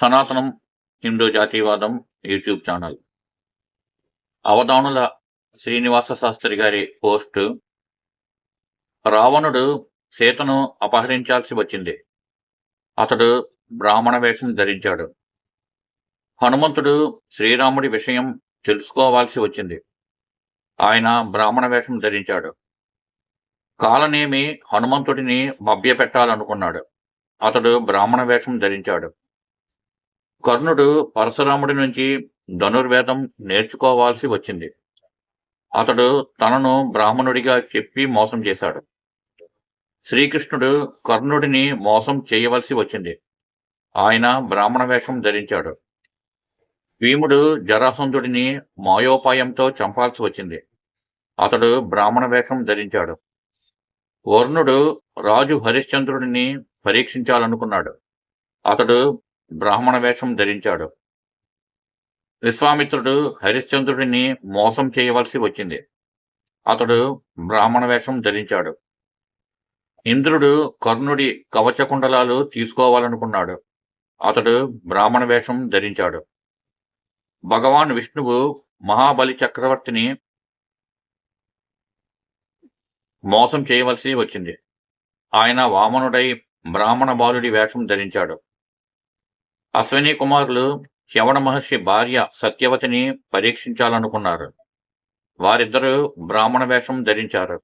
సనాతనం హిందూ జాతీయవాదం YouTube channel. Avadhanula Srinivasa Sastri గారి పోస్టు రావణుడు సీతను అపహరించాల్సి వచ్చింది. అతడు బ్రాహ్మణ వేషం ధరించాడు. హనుమంతుడు శ్రీరాముడి విషయం తెలుసుకోవాల్సి వచ్చింది. ఆయన బ్రాహ్మణ వేషం ధరించాడు. కాలనేమి హనుమంతుడిని మభ్యపెట్టాలనుకున్నాడు. అతడు బ్రాహ్మణ వేషం ధరించాడు. కర్ణుడు పరశురాముడి నుంచి ధనుర్వేదం నేర్చుకోవాల్సి వచ్చింది. అతడు తనను బ్రాహ్మణుడిగా చెప్పి మోసం చేశాడు. శ్రీకృష్ణుడు కర్ణుడిని మోసం చేయవలసి వచ్చింది. ఆయన బ్రాహ్మణ వేషం ధరించాడు. భీముడు జరాసంధుడిని మాయోపాయంతో చంపాల్సి వచ్చింది. అతడు బ్రాహ్మణ వేషం ధరించాడు. వర్ణుడు రాజు హరిశ్చంద్రుడిని పరీక్షించాలనుకున్నాడు. అతడు బ్రాహ్మణ వేషం ధరించాడు. విశ్వామిత్రుడు హరిశ్చంద్రుడిని మోసం చేయవలసి వచ్చింది. అతడు బ్రాహ్మణ వేషం ధరించాడు. ఇంద్రుడు కర్ణుడి కవచకుండలాలు తీసుకోవాలనుకున్నాడు. అతడు బ్రాహ్మణ వేషం ధరించాడు. భగవాన్ విష్ణువు మహాబలి చక్రవర్తిని మోసం చేయవలసి వచ్చింది. ఆయన వామనుడై బ్రాహ్మణ బాలుడి వేషం ధరించాడు. అశ్విని కుమారులు శవణ మహర్షి భార్య సత్యవతిని పరీక్షించాలనుకున్నారు. వారిద్దరూ బ్రాహ్మణ వేషం ధరించారు.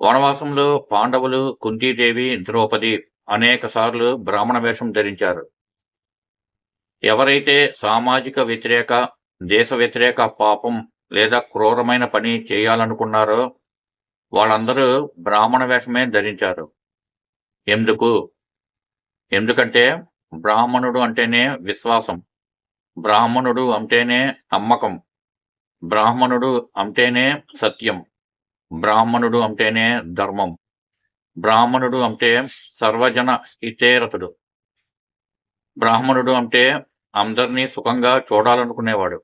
వనవాసంలో పాండవులు కుంతీదేవి ద్రౌపది అనేకసార్లు బ్రాహ్మణ వేషం ధరించారు. ఎవరైతే సామాజిక వ్యతిరేక దేశ వ్యతిరేక పాపం లేదా క్రూరమైన పని చేయాలనుకున్నారో వాళ్ళందరూ బ్రాహ్మణ వేషమే ధరించారు. ఎందుకు? ఎందుకంటే బ్రాహ్మణుడు అంటేనే విశ్వాసం. బ్రాహ్మణుడు అంటేనే నమ్మకం. బ్రాహ్మణుడు అంటేనే సత్యం. బ్రాహ్మణుడు అంటేనే ధర్మం. బ్రాహ్మణుడు అంటే సర్వజన హితేరతుడు బ్రాహ్మణుడు అంటే అందరినీ సుఖంగా చూడాలనుకునేవాడు.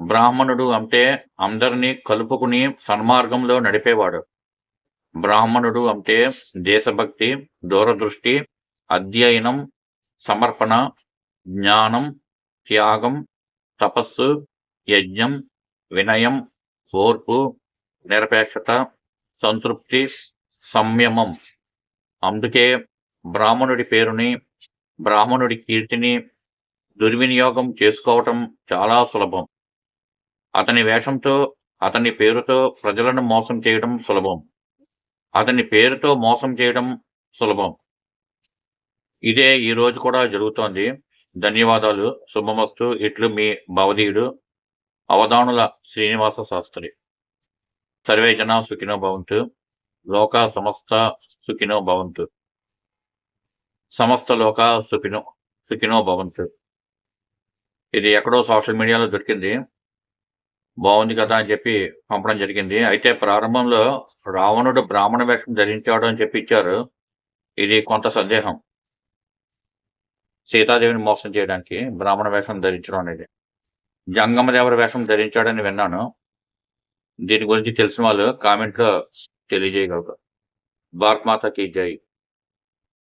బ్రాహ్మణుడు అంటే అందరినీ కలుపుకుని సన్మార్గంలో నడిపేవాడు. బ్రాహ్మణుడు అంటే దేశభక్తి దూరదృష్టి అధ్యయనం సమర్పణ జ్ఞానం త్యాగం తపస్సు యజ్ఞం వినయం ఓర్పు నిరపేక్షత సంతృప్తి సంయమం. అందుకే బ్రాహ్మణుడి పేరుని బ్రాహ్మణుడి కీర్తిని దుర్వినియోగం చేసుకోవటం చాలా సులభం. అతని వేషంతో అతని పేరుతో ప్రజలను మోసం చేయడం సులభం. అతని పేరుతో మోసం చేయడం సులభం. ఇదే ఈ రోజు కూడా జరుగుతోంది. ధన్యవాదాలు. శుభమస్తు. ఇట్లు మీ భవధీయుడు అవధానుల శ్రీనివాస శాస్త్రి. సర్వే జన సుఖినో భవంతు. లోక సమస్త సుఖినో భవంతు. సమస్త లోక సుఖినో సుఖినో భవంతు. ఇది ఎక్కడో సోషల్ మీడియాలో దొరికింది. బాగుంది కదా అని చెప్పి పంపడం జరిగింది. అయితే ప్రారంభంలో రావణుడు బ్రాహ్మణ వేషం ధరించాడు అని చెప్పి ఇచ్చారు. ఇది కొంత సందేహం. సీతాదేవిని మోసం చేయడానికి బ్రాహ్మణ వేషం ధరించడం అనేది. జంగమదేవర వేషం ధరించాడని విన్నాను. దీని గురించి తెలిసిన వాళ్ళు కామెంట్లో తెలియజేయగలరు. భారత్ మాతకి జై.